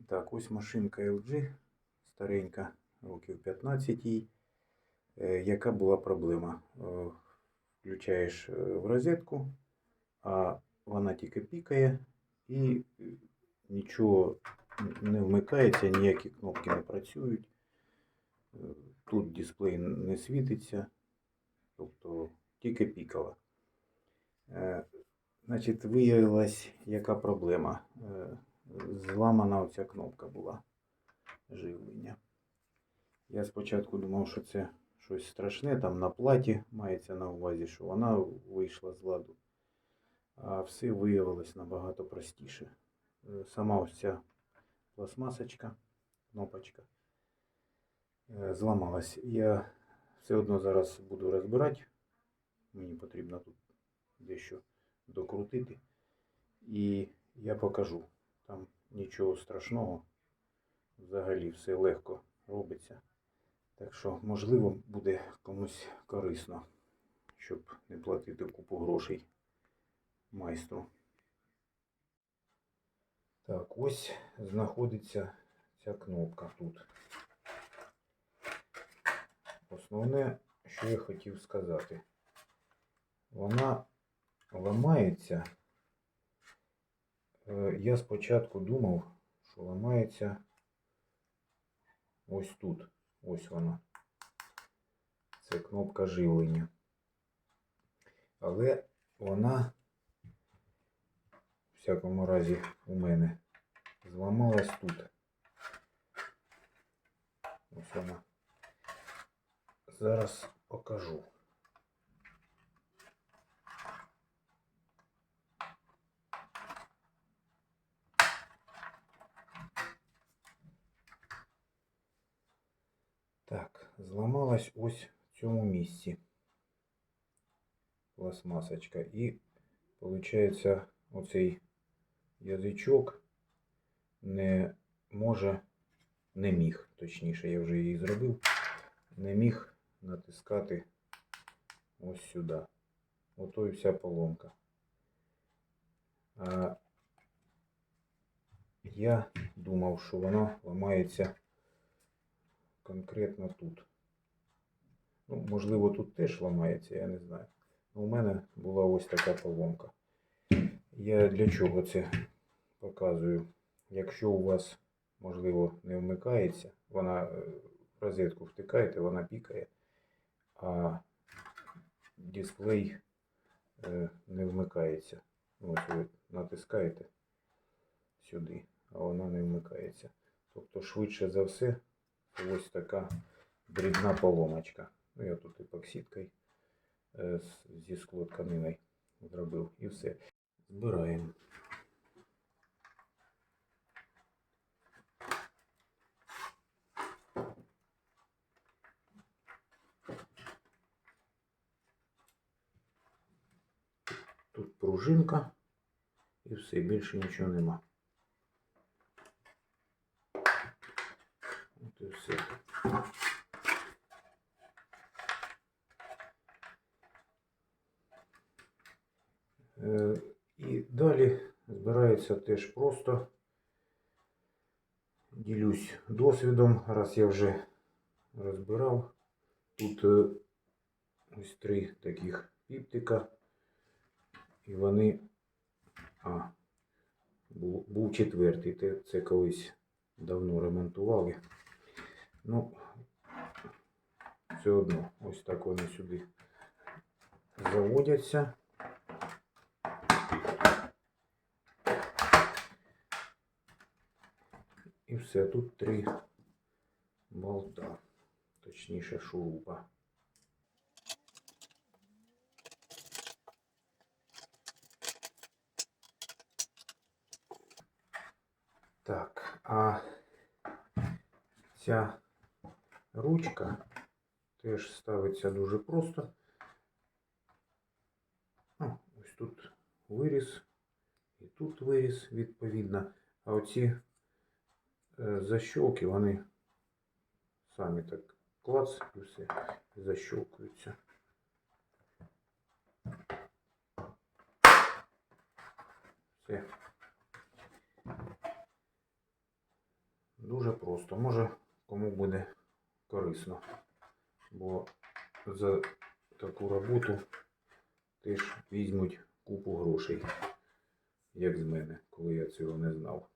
І так, ось машинка LG, старенька, років 15 їй. Е, Яка була проблема? Е, Включаєш е, в розетку, а вона тільки пікає і нічого не вмикається, ніякі кнопки не працюють. Тут дисплей не світиться, тобто тільки пікала. Значить, виявилась, яка проблема. Зламана оця кнопка була живлення. Я спочатку думав, що це щось страшне, там на платі мається на увазі, що вона вийшла з ладу. А все виявилось набагато простіше. Е, Сама ось ця пластмасочка, кнопочка е, зламалась. Я все одно зараз буду розбирати. Мені потрібно тут дещо докрутити. І я покажу. Там нічого страшного. Взагалі все легко робиться. Так що, можливо, буде комусь корисно, щоб не платити купу грошей майстру. Так, ось знаходиться ця кнопка тут. Основне, що я хотів сказати. Вона ламається. Е, Я спочатку думав, що ламається ось тут. Ось вона. Це кнопка живлення. Але вона, в всякому разі, у мене зламалась тут. Ось вона. Зараз покажу. Так, зламалась ось в цьому місці пластмасочка. І виходить, оцей язичок не може, не міг, точніше, я вже її зробив, не міг натискати ось сюди. Ото і вся поломка. А я думав, що вона ламається конкретно тут. Ну, можливо, тут теж ламається, я не знаю. Ну, у мене була ось така поломка. Я для чого це показую? Якщо у вас, можливо, не вмикається, вона е, в розетку втикаєте, вона пікає, а дисплей е, не вмикається. Ось ви натискаєте сюди, а вона не вмикається. Тобто, швидше за все, ось така дрібна поломочка. Ну, я тут епоксидкою е, з- зі склотканиною зробив і все. Збираємо. Тут пружинка і все, більше нічого нема. От і все. І далі збирається теж просто. Ділюсь досвідом, раз я вже розбирав. Тут е, ось три таких піптика. І вони. А, був, був четвертий. Це колись давно ремонтували. Ну, все одно, ось так вони сюди заводяться. І все, тут три болта, точніше шурупа. Так, а ця ручка теж ставиться дуже просто. Ну, ось тут виріз, і тут виріз, відповідно. А оці е, защолки, вони самі так клац і все защолкуються. Все. Дуже просто. Може кому буде корисно. Бо за таку роботу теж візьмуть купу грошей, як з мене, коли я цього не знав.